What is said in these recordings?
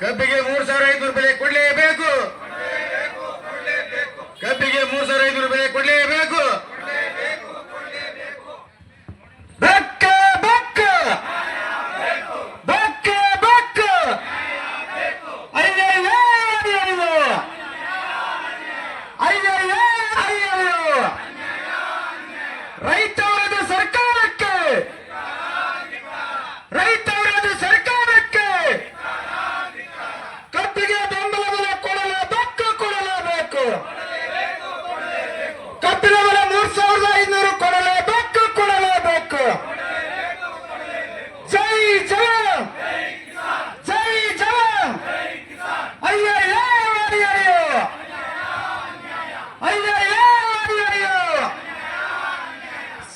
ಕಬ್ಬಿಗೆ ಮೂರು ಸಾವಿರ ಐದುನೂರು ಬೆಲೆ ಕೊಡ್ಲೇಬೇಕು ಕಬ್ಬಿಗೆ ಮೂರ್ ಸಾವಿರ ಐದುನೂರು ಬೆಲೆ ಕೊಡ್ಲೇಬೇಕು ಬೆಕ್ಕ ಬೆಕ್ಕ ಬೆಕ್ಕ ಬೆಕ್ಕ ಅಯ್ಯಯ್ಯೋ ಅಯ್ಯಯ್ಯೋ ಅಯ್ಯಯ್ಯೋ ಅಯ್ಯಯ್ಯೋ ರೈತ ವಿರೋಧಿ ಸರ್ಕಾರಕ್ಕೆ ರೈತ ವಿರೋಧಿ ಸರ್ಕಾರಕ್ಕೆ ಕಬ್ಬಿಗೆ ಬೆಂಬಲ ಬೆಲೆ ಕೊಡಲೇಬೇಕು ಕೊಡಲೇಬೇಕು ಕಬ್ಬಿನ ಬೆಲೆ ಮೂರ್ ಸಾವಿರದ ಐನೂರು ಕೊಡಲೇಬೇಕು ಕೊಡಲೇಬೇಕು ಜೈ ಜವಾನ್ ಜೈ ಜವಾನ್ ಅಯ್ಯಯ್ಯೋ ಅಯ್ಯಯ್ಯೋ ಅಯ್ಯಯ್ಯೋ ಅಯ್ಯಯ್ಯೋ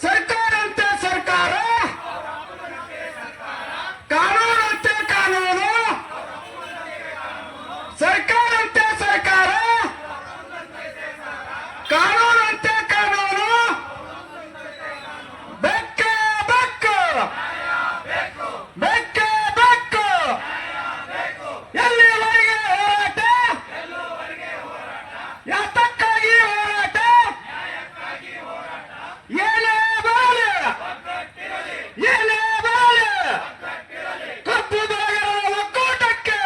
ಸರ್ಕಾರ ಅಂತ ಸರ್ಕಾರ ಕಾನೂನಂತೆ ಕಾನೂನು ಸರ್ಕಾರ ಅಂತ ಸರ್ಕಾರ ಕಾನೂನಂತೆ ಕಾನೂನು ಬೆಕ್ಕ ಬೆಕ್ಕ ಬೆಕ್ಕ ಬೆಕ್ಕ ಎಲ್ಲಿವರೆಗೆ ಹೋರಾಟ ಯಾತಕ್ಕಾಗಿ ಹೋರಾಟ ಏನೇ ಬಾಳೆ ಏನೇ ಬಾಳೆ ಕಪ್ಪು ಬೆಳೆಗಾರರ ಒಕ್ಕೂಟಕ್ಕೆ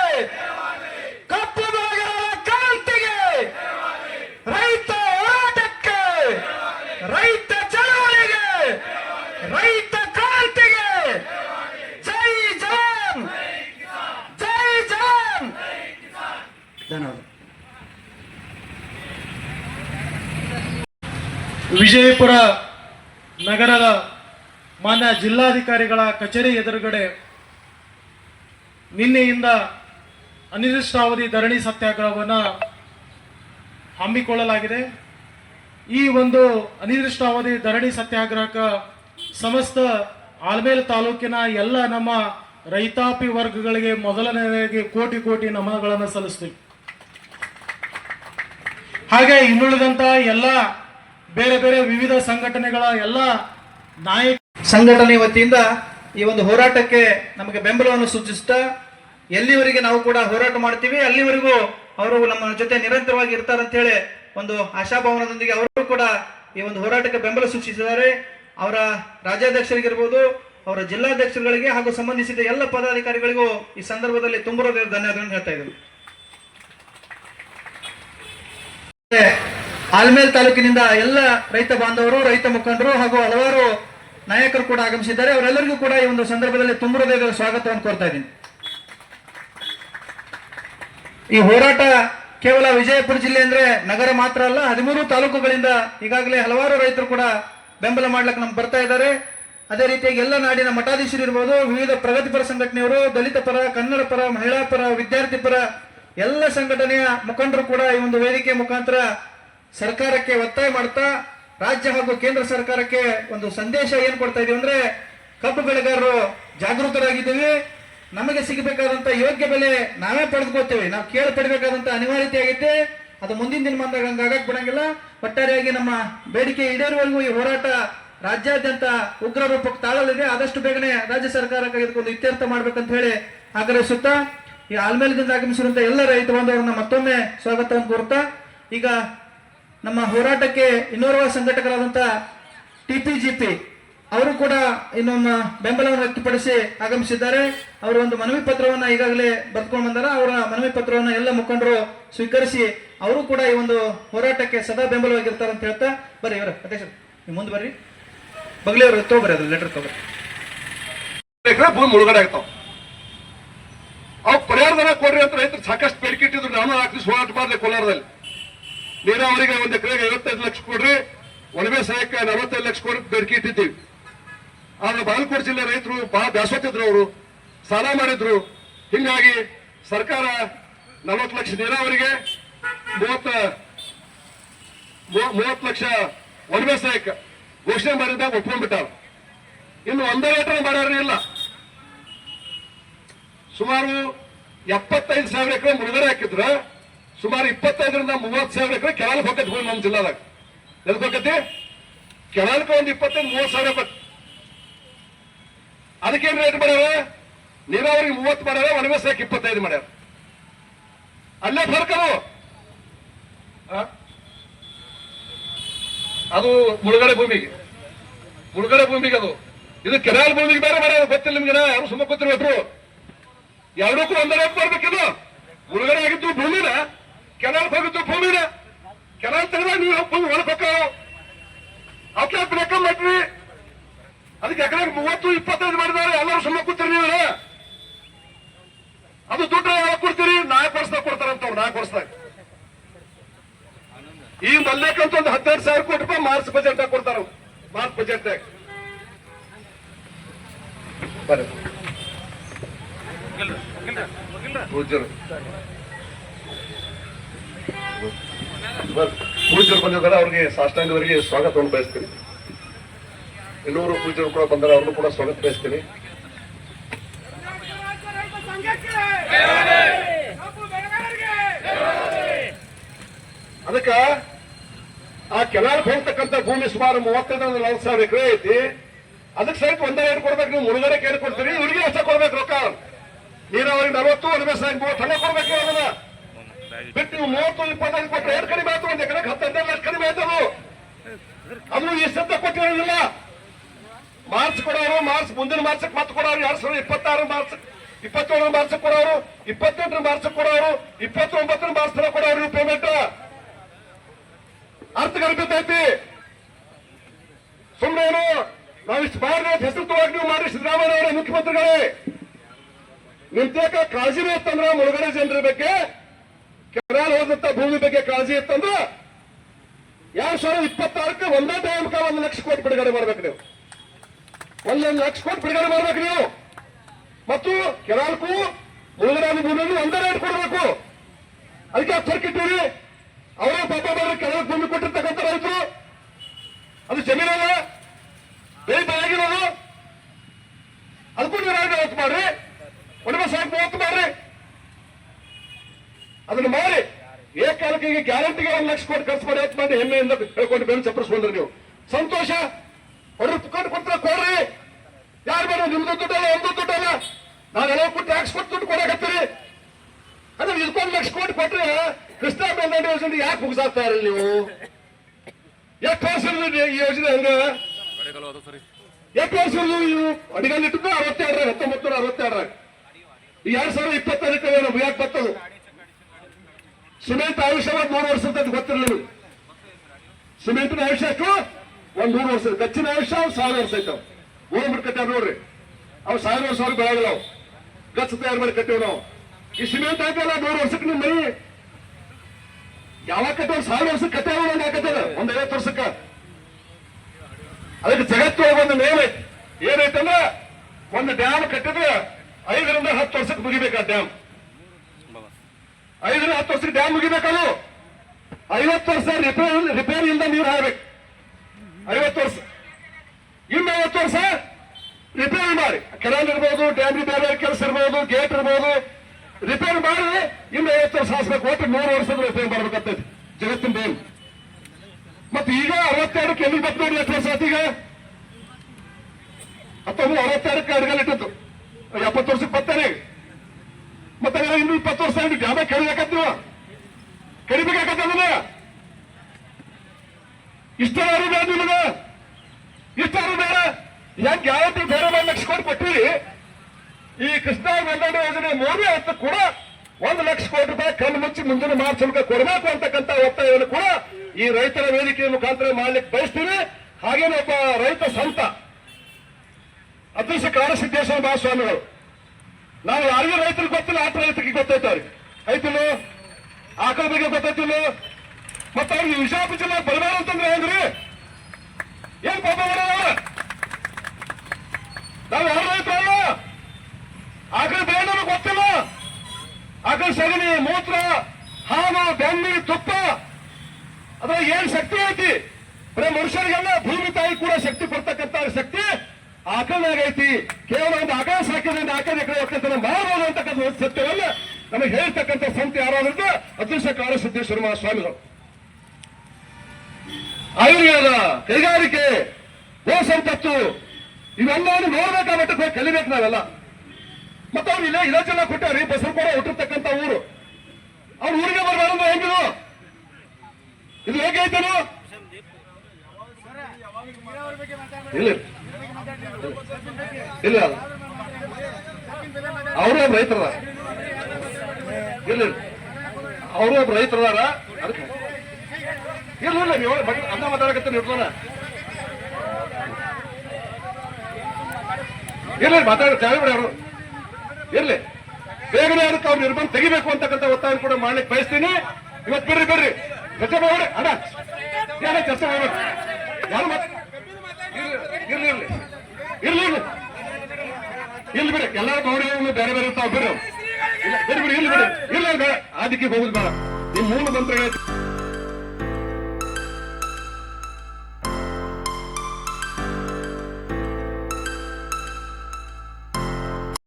ಕಪ್ಪು ಬೆಳೆಗಾರರ ಕ್ರಾಂತಿಗೆ ರೈತ ಹೋರಾಟಕ್ಕೆ ರೈತ ಚಳವಳಿಗೆ ರೈತ ಕ್ರಾಂತಿಗೆ ಜೈ ಜವಾನ್ ಜೈ ಜವಾನ್ ಧನ್ಯವಾದ ವಿಜಯಪುರ ನಗರದ ಮಾನ್ಯ ಜಿಲ್ಲಾಧಿಕಾರಿಗಳ ಕಚೇರಿ ಎದುರುಗಡೆ ನಿನ್ನೆಯಿಂದ ಅನಿರ್ದಿಷ್ಟಾವಧಿ ಧರಣಿ ಸತ್ಯಾಗ್ರಹವನ್ನು ಹಮ್ಮಿಕೊಳ್ಳಲಾಗಿದೆ. ಈ ಒಂದು ಅನಿರ್ದಿಷ್ಟಾವಧಿ ಧರಣಿ ಸತ್ಯಾಗ್ರಹಕ್ಕೆ ಸಮಸ್ತ ಆಲ್ಮೇಲ್ ತಾಲೂಕಿನ ಎಲ್ಲ ನಮ್ಮ ರೈತಾಪಿ ವರ್ಗಗಳಿಗೆ ಮೊದಲನೆಯದಾಗಿ ಕೋಟಿ ಕೋಟಿ ನಮನಗಳನ್ನು ಸಲ್ಲಿಸ್ತೀವಿ. ಹಾಗೆ ಇನ್ನುಳಿದಂತಹ ಎಲ್ಲ ಬೇರೆ ಬೇರೆ ವಿವಿಧ ಸಂಘಟನೆಗಳ ಎಲ್ಲ ನಾಯಕ ಸಂಘಟನೆ ವತಿಯಿಂದ ಈ ಒಂದು ಹೋರಾಟಕ್ಕೆ ನಮಗೆ ಬೆಂಬಲವನ್ನು ಸೂಚಿಸ್ತಾ ಎಲ್ಲಿವರೆಗೆ ನಾವು ಕೂಡ ಹೋರಾಟ ಮಾಡ್ತೀವಿ, ಅಲ್ಲಿವರೆಗೂ ಅವರು ನಮ್ಮ ಜೊತೆ ನಿರಂತರವಾಗಿ ಇರ್ತಾರಂತ ಹೇಳಿ ಒಂದು ಆಶಾಭಾವನದೊಂದಿಗೆ ಅವರು ಕೂಡ ಈ ಒಂದು ಹೋರಾಟಕ್ಕೆ ಬೆಂಬಲ ಸೂಚಿಸಿದ್ದಾರೆ. ಅವರ ರಾಜ್ಯಾಧ್ಯಕ್ಷರಿಗಿರ್ಬೋದು, ಅವರ ಜಿಲ್ಲಾಧ್ಯಕ್ಷರುಗಳಿಗೆ ಹಾಗೂ ಸಂಬಂಧಿಸಿದ ಎಲ್ಲ ಪದಾಧಿಕಾರಿಗಳಿಗೂ ಈ ಸಂದರ್ಭದಲ್ಲಿ ತುಂಬ ಧನ್ಯವಾದ ಹೇಳ್ತಾ ಇದ್ದೇವೆ ಆಲ್ಮೇಲ್ ತಾಲೂಕಿನಿಂದ ಎಲ್ಲ ರೈತ ಬಾಂಧವರು, ರೈತ ಮುಖಂಡರು ಹಾಗೂ ಹಲವಾರು ನಾಯಕರು ಕೂಡ ಆಗಮಿಸಿದ್ದಾರೆ. ಅವರೆಲ್ಲರಿಗೂ ಕೂಡ ಈ ಒಂದು ಸಂದರ್ಭದಲ್ಲಿ ತುಂಬ ಹೃದಯದ ಸ್ವಾಗತವನ್ನು ಕೋರ್ತಾ ಇದ್ದೀನಿ. ಈ ಹೋರಾಟ ಕೇವಲ ವಿಜಯಪುರ ಜಿಲ್ಲೆ ಅಂದ್ರೆ ನಗರ ಮಾತ್ರ ಅಲ್ಲ, ಹದಿಮೂರು ತಾಲೂಕುಗಳಿಂದ ಈಗಾಗಲೇ ಹಲವಾರು ರೈತರು ಕೂಡ ಬೆಂಬಲ ಮಾಡ್ಲಿಕ್ಕೆ ನಮ್ಗೆ ಬರ್ತಾ ಇದ್ದಾರೆ. ಅದೇ ರೀತಿಯಾಗಿ ಎಲ್ಲ ನಾಡಿನ ಮಠಾಧೀಶರು ಇರ್ಬೋದು, ವಿವಿಧ ಪ್ರಗತಿಪರ ಸಂಘಟನೆಯವರು, ದಲಿತ ಪರ, ಕನ್ನಡ ಪರ, ಮಹಿಳಾ ಪರ, ವಿದ್ಯಾರ್ಥಿ ಪರ, ಎಲ್ಲ ಸಂಘಟನೆಯ ಮುಖಂಡರು ಕೂಡ ಈ ಒಂದು ವೇದಿಕೆ ಮುಖಾಂತರ ಸರ್ಕಾರಕ್ಕೆ ಒತ್ತಾಯ ಮಾಡ್ತಾ ರಾಜ್ಯ ಹಾಗೂ ಕೇಂದ್ರ ಸರ್ಕಾರಕ್ಕೆ ಒಂದು ಸಂದೇಶ ಏನು ಕೊಡ್ತಾ ಇದೀವಿ ಅಂದ್ರೆ ಕಬ್ಬು ಬೆಳೆಗಾರರು ಜಾಗೃತರಾಗಿದ್ದೀವಿ ನಮಗೆ ಸಿಗಬೇಕಾದಂತ ಯೋಗ್ಯ ಬೆಲೆ ನಾವೇ ಪಡೆದುಕೊತೇವೆ ನಾವು ಕೇಳಿ ಪಡಿಬೇಕಾದಂತ ಅನಿವಾರ್ಯತೆ ಆಗೈತೆ. ಅದು ಮುಂದಿನ ದಿನಮಾನದಾಗ ಹಂಗಾಗಕ್ ಬಿಡಂಗಿಲ್ಲ. ಒಟ್ಟಾರೆಯಾಗಿ ನಮ್ಮ ಬೇಡಿಕೆ ಈಡೇರುವವರೆಗೂ ಈ ಹೋರಾಟ ರಾಜ್ಯಾದ್ಯಂತ ಉಗ್ರ ರೂಪಕ್ಕೆ ತಾಳಲಿದೆ. ಆದಷ್ಟು ಬೇಗನೆ ರಾಜ್ಯ ಸರ್ಕಾರಕ್ಕೆ ಇದಕ್ಕೊಂದು ಇತ್ಯರ್ಥ ಮಾಡ್ಬೇಕಂತ ಹೇಳಿ ಆಗ್ರಹಿಸುತ್ತಾ, ಈ ಆಲ್ಮೇಲದಿಂದ ಆಗಮಿಸಿರುವಂತ ಎಲ್ಲ ರೈತ ಬಾಂಧವರನ್ನ ಮತ್ತೊಮ್ಮೆ ಸ್ವಾಗತವನ್ನು ಕೋರ್ತಾ ಈಗ ನಮ್ಮ ಹೋರಾಟಕ್ಕೆ ಇನ್ನೋರ್ವ ಜಿ ಪಿ ಅವರು ಕೂಡ ಇನ್ನೊಮ್ಮ ಬೆಂಬಲವನ್ನು ವ್ಯಕ್ತಪಡಿಸಿ ಆಗಮಿಸಿದ್ದಾರೆ. ಅವರು ಒಂದು ಮನವಿ ಪತ್ರವನ್ನ ಈಗಾಗಲೇ ಬರ್ಕೊಂಡು ಬಂದಾರ. ಅವರ ಮನವಿ ಪತ್ರವನ್ನ ಎಲ್ಲ ಮುಖಂಡರು ಸ್ವೀಕರಿಸಿ ಅವರು ಕೂಡ ಈ ಒಂದು ಹೋರಾಟಕ್ಕೆ ಸದಾ ಬೆಂಬಲವಾಗಿರ್ತಾರೆ ಅಂತ ಹೇಳ್ತಾ ಬರ್ರಿ ಇವರ ಅಧ್ಯಕ್ಷ ನೀವು ಮುಂದೆ ಬರ್ರಿ. ಬಗ್ಲಿ ಅವರು ತಗೋಬರ್ರಿ ಅದ್ರ ಲೆಟರ್ ತಗೋಬರ್ರಿ ಭೂಮಿ ಮುಳುಗಡೆ ಆಗ್ತಾವ. ಅವ್ರು ಪರಿಹಾರ ಕೊಡ್ರಿ ಅಂತ ರೈತರು ಸಾಕಷ್ಟು ಬೇಡಿಕೆ ಇಟ್ಟಿದ್ರು. ನಾನು ಹಾಕಿಸಿ ಹೋರಾಟ ಮಾಡಿದೆ ಕೋಲಾರದಲ್ಲಿ ನೀರಾವರಿಗೆ ಒಂದು ಎಕರೆಗೆ ಐವತ್ತೈದು ಲಕ್ಷ ಕೊಡ್ರಿ ಒಣಬೆ ಸಹಾಯಕ್ಕೆ ನಲವತ್ತೈದು ಲಕ್ಷ ಕೊಡ್ರಿ ಬೇಡಿಕೆ ಇಟ್ಟಿದ್ದೀವಿ. ಆದ್ರೆ ಬಾಗಲಕೋಟೆ ಜಿಲ್ಲೆ ರೈತರು ಬಹಳ ಬ್ಯಾಸತ್ತಿದ್ರು ಅವರು. ಸಾಲ ಮಾಡಿದ್ರು. ಹಿಂಗಾಗಿ ಸರ್ಕಾರ ನಲವತ್ತು ಲಕ್ಷ ನೀರಾವರಿಗೆ ಮೂವತ್ತ ಮೂವತ್ತು ಲಕ್ಷ ಒಣಬೆ ಸಹಾಯಕ ಘೋಷಣೆ ಮಾಡಿದಾಗ ಒಪ್ಕೊಂಡ್ಬಿಟ್ಟಾರ. ಇನ್ನು ಒಂದೇ ಲೀಟರ್ ಮಾಡ್ಯಾರ ಇಲ್ಲ. ಸುಮಾರು ಎಪ್ಪತ್ತೈದು ಸಾವಿರ ಎಕರೆ ಮುಳುಗಡೆ ಹಾಕಿದ್ರ ಸುಮಾರು ಇಪ್ಪತ್ತೈದರಿಂದ ಮೂವತ್ತು ಸಾವಿರ ಎಕರೆ ಕೆಳಲ್ಕ್ ಹೋಗತ್ತೆ ಹೋಗಿ ನಮ್ಮ ಜಿಲ್ಲಾದಾಗ. ಎಲ್ಲಿ ಹೋಗತ್ತೆ ಕೆಳಲ್ಕ ಒಂದು ಇಪ್ಪತ್ತೈದು, ಮೂವತ್ತು ಸಾವಿರ ಕೊಟ್ಟು ಅದಕ್ಕೇನು ರೇಟ್ ಮಾಡ್ಯಾರ ನೀರಾವರಿಗೆ ಮೂವತ್ತು ಮಾಡ್ಯಾರ ಒಣಬೇಸಾಯಕ್ಕೆ ಇಪ್ಪತ್ತೈದು ಮಾಡ್ಯಾರ. ಅಲ್ಲೇ ಫರ್ಕ್ ಅದು ಮುಳುಗಡೆ ಭೂಮಿಗೆ. ಮುಳುಗಡೆ ಭೂಮಿಗೆ ಅದು. ಇದು ಕೆನಾಲ್ ಭೂಮಿಗೆ ಬೇರೆ ಮಾಡ್ಯಾರ, ಗೊತ್ತಿಲ್ಲ ನಿಮ್ಗೆ, ಯಾರು ಸುಮ್ಮ ಗೊತ್ತಿರ್ಬೇಕು ಎರಡಕ್ಕೂ ಒಂದೇ ರೇಟ್ ಬರ್ಬೇಕಿದು ಮುಳುಗಡೆ ಆಗಿದ್ದು ಭೂಮಿನ ಕೆನಾಲ್ ಭೂಮಿ ಭೂಮಿನ ಕೆನಾಲ್ ತೆಗೆದಾಗ ನೀವು ಭೂಮಿ ಹೊಳಬೇಕು ಅವಕ್ಕೆ ಲೆಕ್ಕ ಮಾಡ್ರಿ ಅದಕ್ಕೆ ಎಕರೆಗೆ ಮೂವತ್ತು ಇಪ್ಪತ್ತೈದು ಮಾಡಿದಾರೆ ಎಲ್ಲರೂ ಸುಮ್ಮ ಕೂತೀರಿ ನೀವು ಅದು ದುಡ್ಡು ಯಾವಾಗ ಕೊಡ್ತೀರಿ? ನಾಲ್ಕು ವರ್ಷದಾಗ ಕೊಡ್ತಾರಂತ ನಾಲ್ಕು ವರ್ಷದಾಗ. ಈ ಮಲ್ಲೇಕಂತ ಒಂದು ಹದಿನೈದು ಸಾವಿರ ಕೋಟಿ ರೂಪಾಯಿ ಮಾರ್ಚ್ ಬಜೆಟ್ ಕೊಡ್ತಾರ. ಮಾರ್ಚ್ ಬಜೆಟ್ ಬರ್ರಿ ಪೂಜ್ಯರು ಬಂದಿದ್ದಾರೆ ಅವ್ರಿಗೆ ಸಾಷ್ಟಾಂಗವರಿಗೆ ಸ್ವಾಗತವನ್ನು ಬಯಸ್ತೀನಿ. ಇನ್ನೂರು ಪೂಜ್ಯರು ಕೂಡ ಬಂದರೆ, ಅವ್ರನ್ನು ಕೂಡ ಸ್ವಾಗತ ಬಯಸ್ತೀನಿ. ಅದಕ್ಕ, ಆ ಕೆಲಾರ್ ಹೋಗ್ತಕ್ಕಂಥ ಭೂಮಿ ಸುಮಾರು ಮೂವತ್ತೈದು ನಲವತ್ತು ಸಾವಿರ ಎಕರೆ ಐತಿ. ಅದಕ್ಕೆ ಸಹಿತ ಒಂದೇ ರೇಟ್ ಕೊಡ್ಬೇಕು, ನೀವು ಮುಳುಗಡೆ ಕೇಳಿ ಕೊಡ್ತೀರಿ, ಇವ್ರಿಗೆ ಹೊಸ ಕೊಡ್ಬೇಕು ರೊಕ್ಕ. ನೀರಾವರಿ ನಲವತ್ತು ಸಾಗಿ ಮೂವತ್ತು ಹಣ ಕೊಡ್ಬೇಕು ಅದನ್ನ. ಬಿಟ್ಟು ನೀವು ಮೂವತ್ತು, ಇಪ್ಪತ್ತೈದು ಕೊಟ್ಟರೆ ಎರಡು ಕಡಿಮೆ ಆಯ್ತು ಒಂದು ಎಕರೆ ಹತ್ತೈದು ಲಕ್ಷ ಕಡಿಮೆ ಆಯ್ತು ಅದು. ಅದು ಇಷ್ಟಂತ ಕೊಟ್ಟಿರೋದಿಲ್ಲ. ಮಾರ್ಚ್ ಕೊಡೋರು ಮಾರ್ಚ್ ಮುಂದಿನ ಮಾರ್ಚಕ್ಕೆ ಮತ್ತೆ ಕೊಡೋರು ಎರಡ್ ಸಾವಿರದ ಇಪ್ಪತ್ತಾರು ಮಾರ್ಚ್ ಇಪ್ಪತ್ತೇಳು ಮಾರ್ಚ್ ಕೊಡೋರು, ಇಪ್ಪತ್ತೆಂಟರ ಮಾರ್ಚ್ ಕೊಡೋರು, ಇಪ್ಪತ್ತೊಂಬತ್ತರ ಮಾರ್ಚ್ ಕೊಡೋರು ಪೇಮೆಂಟ್ ಅರ್ಥ ಕಲ್ಪಿತೈತಿ ಸುಮ್ಮನೆ ನಾವು ಇಷ್ಟು ಬಾರಿ ಹೆಸರು ತಗೋಕ್ ನೀವು ಮಾಡಿ ಸಿದ್ದರಾಮಯ್ಯ ಅವರ ಮುಖ್ಯಮಂತ್ರಿಗಳೇ. ನಿಂತೇಕ ಕಾಳಜಿನೇ ಇತ್ತಂದ್ರ ಮುಳುಗಡೆ ಜನರ ಬಗ್ಗೆ ಕೆನಾಲ್ ಹೋದಂತ ಭೂಮಿ ಬಗ್ಗೆ ಕಾಳಜಿ ಇತ್ತಂದ್ರ ಎರಡ್ ಸಾವಿರದ ಇಪ್ಪತ್ತಾರಕ್ಕೆ ಒಂದೇ ಟೈಮ್ಕ ಒಂದು ಲಕ್ಷ ಕೋಟಿ ಬಿಡುಗಡೆ ಮಾಡ್ಬೇಕು ನೀವು. ಒಂದೊಂದು ಲಕ್ಷ ಕೋಟಿ ಬಿಡುಗಡೆ ಮಾಡ್ಬೇಕು ನೀವು. ಮತ್ತು ಕೆನಾಲ್ಕು ಮುಳುಗಡೆ ಭೂಮಿಯನ್ನು ಒಂದೇ ರೇಟ್ ಕೊಡಬೇಕು. ಅದಕ್ಕೆ ಸರ್ಕಿಟ್ಟಿರಿ ಅವರೇ ಪಾಪ ಬರೋ ಕೆಳಗೆ ಭೂಮಿ ಕೊಟ್ಟಿರ್ತಕ್ಕಂಥ ರೈತರು. ಅದು ಜಮೀನಲ್ಲ, ಬೆಳೆ ಬೆಳಗಿರೋದು ಅದಕ್ಕೂ ನೀವು ಹೊತ್ತು ಮಾಡ್ರಿ. ಒಡವೆ ಸಾಕು ಮಾಡ್ರಿ. ಅದನ್ನ ಮಾಡಿ. ಏಕಾಲಕ್ಕೆ ಗ್ಯಾರಂಟಿಗೆ ಒಂದು ಲಕ್ಷ ಕೋಟಿ ಖರ್ಚು ಮಾಡಿ ಹೊತ್ತು ಮಾಡಿ ಹೆಮ್ಮೆಯಿಂದ ಹೇಳ್ಕೊಂಡು ಬೆನ್ನು ಚಪ್ಪರಿಸ್ಕೊಂಡ್ರಿ ನೀವು. ಸಂತೋಷ. ಹೊಡ್ರು ಕೊಟ್ಟು ಕೊಡ್ತಾರೆ, ಕೊಡ್ರಿ. ಯಾರು ಬೇಡ ನಿಮ್ದು ದುಡ್ಡಲ್ಲ ಒಂದು ದುಡ್ಡಲ್ಲ. ನಾವೆಲ್ಲ ಕೊಟ್ಟು ಟ್ಯಾಕ್ಸ್ ಕೊಟ್ಟು ದುಡ್ಡು ಕೊಡಕತ್ತೀರಿ ಅಂದ್ರೆ ಇದಕ್ಕೊಂದು ಲಕ್ಷ ಕೋಟಿ ಕೊಟ್ರೆ ಕೃಷ್ಣ ಬೆಂಗಳೂರು ಯೋಜನೆ ಯಾಕೆ ಮುಗಿಸಾಕ್ತಾ ಇರಲಿ ನೀವು? ಎಷ್ಟು ವರ್ಷ ಈ ಯೋಜನೆ ಹಂಗ ಎಷ್ಟು ವರ್ಷ ನೀವು ಅಡಿಗಲ್ ಇಟ್ಟು ಅರವತ್ತೆರಡರಾಗ ಹತ್ತೊಂಬತ್ತು ನೂರ ಅರವತ್ತೆರಡರಾಗ ಎರಡ್ ಸಾವಿರದ ಇಪ್ಪತ್ತೆರಡಕ್ಕೆ ನಮ್ಗೆ ಯಾಕೆ ಬರ್ತದು ಸಿಮೆಂಟ್ ಆಯುಷ್ಯ ಒಂದ್ ನೂರು ವರ್ಷ ಅಂತ ಗೊತ್ತಿರಲಿಲ್ಲ ಸುಮಿತನ ಆಯುಷ್ಯ ಎಷ್ಟು ಒಂದ್ ನೂರು ವರ್ಷ ಕಚ್ಚಿನ ಆಯುಷ್ಯ ಅವ್ ಸಾವಿರ ವರ್ಷ ಐತಾವ ಮಾಡಿ ಕಟ್ಟ ನೋಡ್ರಿ. ಅವ್ ಸಾವಿರ ವರ್ಷ ಅವ್ರಿಗೆ ಬೆಳಗಲ್ಲ ಅವು. ಗಚ್ಚ ತಯಾರು ಮಾಡಿ ಕಟ್ಟಿವ್ ನಾವು. ಈ ಸಿಮೆಂಟ್ ಹಾಕಲ್ಲ ನೂರು ವರ್ಷಕ್ಕೆ ನಿಮ್ಮ ಮನಿ ಯಾವಾಗ ಕಟ್ಟಾವ ಸಾವಿರ ವರ್ಷ ಕಟ್ಟಾವ ಒಂದು ಹಾಕತ್ತದ? ಒಂದ್ ಐವತ್ತು ವರ್ಷಕ್ಕ. ಅದಕ್ಕೆ ಜಗತ್ತೊಳಗೆ ಒಂದು ನೇಮ್ ಐತಿ. ಏನೈತಂದ್ರ ಒಂದು ಡ್ಯಾಮ್ ಕಟ್ಟಿದ್ರೆ ಐದರಿಂದ ಹತ್ತು ವರ್ಷಕ್ಕೆ ಮುಗಿಬೇಕು ಆ ಡ್ಯಾಮ್. ವರ್ಷಕ್ಕೆ ಡ್ಯಾಮ್ ಮುಗಿಬೇಕಲ್ಲ? ಐವತ್ತು ವರ್ಷ ರಿಪೇರಿ ರಿಪೇರಿಯಿಂದ ನೀರು ಹಾಕ್ಬೇಕು ಐವತ್ತು ವರ್ಷ. ಇನ್ನು ಐವತ್ತು ವರ್ಷ ರಿಪೇರಿ ಮಾಡಿ. ಕೆನಾಲ್ ಇರ್ಬೋದು ಡ್ಯಾಮ್ ಬೇರೆ ಕೆಲಸ ಇರ್ಬೋದು ಗೇಟ್ ಇರ್ಬೋದು. ರಿಪೇರಿ ಮಾಡಿ ಇನ್ನು ಐವತ್ತು ವರ್ಷ ಹಾಸ್ಬೇಕು. ಒಟ್ಟು ನೂರು ವರ್ಷದ ರಿಪೇರಿ ಮಾಡ್ಬೇಕಾಗ್ತೈತಿ ಜಗತ್ತಿನ ಬೇಲ್ ಮತ್ತೆ ಈಗ ಅರವತ್ತೆರಡಕ್ಕೆ ಎಲ್ಲಿ ಬತ್ತು ನೋಡಿ ಎಷ್ಟು ವರ್ಷ ಆಯ್ತು ಈಗ? ಹತ್ತೊಂಬತ್ತು, ಅರವತ್ತೆರಡಕ್ಕೆ ಅಡಗಲ್ ಇಟ್ಟಿತ್ತು ಎಪ್ಪತ್ತು ವರ್ಷಕ್ಕೆ ಬರ್ತಾರೆ. ಮತ್ತೆ ಇನ್ನೂ ಇಪ್ಪತ್ತು ವರ್ಷ ಡ್ಯಾಮ ಕಡಿಬೇಕಂತ ನೀವು ಕಡಿಬೇಕಾಗತ್ತ ಅದನ್ನ ಇಷ್ಟ ಯಾರು ಬೇಡ ನಿಮಗೆ. ಇಷ್ಟ ಯಾರು ಬೇಡ. ಯಾಕೆ ಯಾವತ್ತು ಬೇರೆ ಒಂದು ಲಕ್ಷ ಕೋಟಿ ಕೊಟ್ಟಿರಿ? ಈ ಕೃಷ್ಣ ಮೇಲ್ದಂಡೆ ಯೋಜನೆ ಮೋದಿ ಹತ್ತು ಕೂಡ ಒಂದು ಲಕ್ಷ ಕೋಟಿ ರೂಪಾಯಿ ಕಣ್ಣು ಮುಚ್ಚಿ ಮುಂದಿನ ಮಾರ್ಚ್ ಮುಖ ಕೊಡಬೇಕು ಅಂತಕ್ಕಂಥ ಒತ್ತಾಯವನ್ನು ಕೂಡ ಈ ರೈತರ ವೇದಿಕೆಯ ಮುಖಾಂತರ ಮಾಡ್ಲಿಕ್ಕೆ ಬಯಸ್ತೀವಿ ಹಾಗೇನೆ ಒಬ್ಬ ರೈತ ಸಂತ ಅದೃಶ್ಯ ಕಾರಸಿದ್ದೇಶ್ವರ ಮಹಾಸ್ವಾಮಿಗಳು. ನಾವು ಯಾರಿಗೂ ರೈತರಿಗೆ ಗೊತ್ತಿಲ್ಲ ಆಟ ರೈತರಿಗೆ ಗೊತ್ತೈತೆ ಅವ್ರಿಗೆ. ಆಕಳ ಬಗ್ಗೆ ಗೊತ್ತಿಲ್ಲ ಮತ್ತೆ ಅವ್ರಿಗೆ ವಿಷಾಪ ಜಿಲ್ಲಾ ಬರಬಾರ ಅಂತಂದ್ರೆ ಹೆಂಗ್ರಿ ಏನ್ ಪಾಪ ಬರೋಣ ನಾವು ಯಾರು ರೈತರಲ್ಲ? ಆಕಳ ಬೇಡ ಗೊತ್ತಿಲ್ಲ. ಆಕಳ ಸಗಣಿ, ಮೂತ್ರ, ಹಾಲು, ಬೆಣ್ಣೆ, ತುಪ್ಪ. ಅದ್ರ ಏನ್ ಶಕ್ತಿ ಐತಿ? ಬರೀ ಮನುಷ್ಯರಿಗೆಲ್ಲ ಭೂಮಿ ತಾಯಿ ಕೂಡ ಶಕ್ತಿ ಕೊಡ್ತಕ್ಕಂತ ಶಕ್ತಿ ಆಕಳನಾಗೈತಿ ಕೇವಲ ಒಂದು ಆಕಳ ಸಾಕಿದ್ರಿಂದ ಆಕಳ ಎಕರೆ ಒಕ್ಕಂತನ ಮಾಡಬಹುದು ಅಂತಕ್ಕಂಥ ಒಂದು ಸತ್ಯವನ್ನ ನಮಗೆ ಹೇಳ್ತಕ್ಕಂಥ ಸಂತ ಯಾರಾದ್ರೂ ಅದೃಶ್ಯ ಕಾಲ ಸಿದ್ದೇಶ್ವರ ಮಹಾಸ್ವಾಮಿಗಳು ಆಯುರ್ವೇದ, ಕೈಗಾರಿಕೆ ಗೋ ಸಂಪತ್ತು ಇವೆಲ್ಲವನ್ನು ನೋಡ್ಬೇಕಾ ಮಟ್ಟಕ್ಕೆ ಕಲಿಬೇಕು ನಾವೆಲ್ಲ. ಮತ್ತೆ ಅವ್ರು ಇಲ್ಲೇ ಇದೇ ಜನ ಕೊಟ್ಟಾರಿ ಕೂಡ ಹುಟ್ಟಿರ್ತಕ್ಕಂಥ ಊರು. ಅವ್ರ ಊರಿಗೆ ಬರಬಾರದು ಹೆಂಗಿದು? ಇದು ಹೇಗೆ ಐತನು ಇಲ್ಲ. ಇಲ್ಲ. ರೈತರ ಒಬ್ಬ ರೈತರದ ಇಲ್ಲ ಅವರು ಒಬ್ಬ ರೈತರದಾರ ಅದಕ್ಕೆ. ಇಲ್ಲ ಇಲ್ಲ ನೀವು ಅನ್ನ ಮಾತಾಡಕತ್ತೀನಿ ಇರ್ತಾನ ಇರ್ಲಿ ಮಾತಾಡ ಚಾವಿ ಬಿಡಿ ಅವರು. ಇರ್ಲಿ. ಬೇಗನೆ ಅದಕ್ಕೆ ಅವ್ರು ನಿರ್ಬಂಧ ತೆಗಿಬೇಕು ಅಂತಕ್ಕಂಥ ಒತ್ತಾಯ ಕೂಡ ಮಾಡ್ಲಿಕ್ಕೆ ಬಯಸ್ತೀನಿ. ಇವತ್ತು ಬಿಡ್ರಿ ಬರ್ರಿ ಚರ್ಚೆ ಮಾಡಿ ಅಣ್ಣ ಯಾರ ಚರ್ಚೆ ಮಾಡ್ಬೇಕು ಯಾರು ಇರ್ಲಿ ಇರ್ಲಿ. ಇರ್ಲಿ ಇರ್ಲಿ. ಇಲ್ಲಿ ಬಿಡಿ. ಎಲ್ಲರೂ ನೋಡಿ ಬೇರೆ ಬೇರೆ ಇರ್ತಾವ, ಬಿಡ್ರಿ ಇಲ್ಲ, ಬಿಡಿ ಇಲ್ಲ ಬಿಡಿ ಇಲ್ಲ ಅದಕ್ಕೆ ಹೋಗುದು ಬೇಡ. ನಿಮ್ ಮೂಲ ಮಂತ್ರಗಳು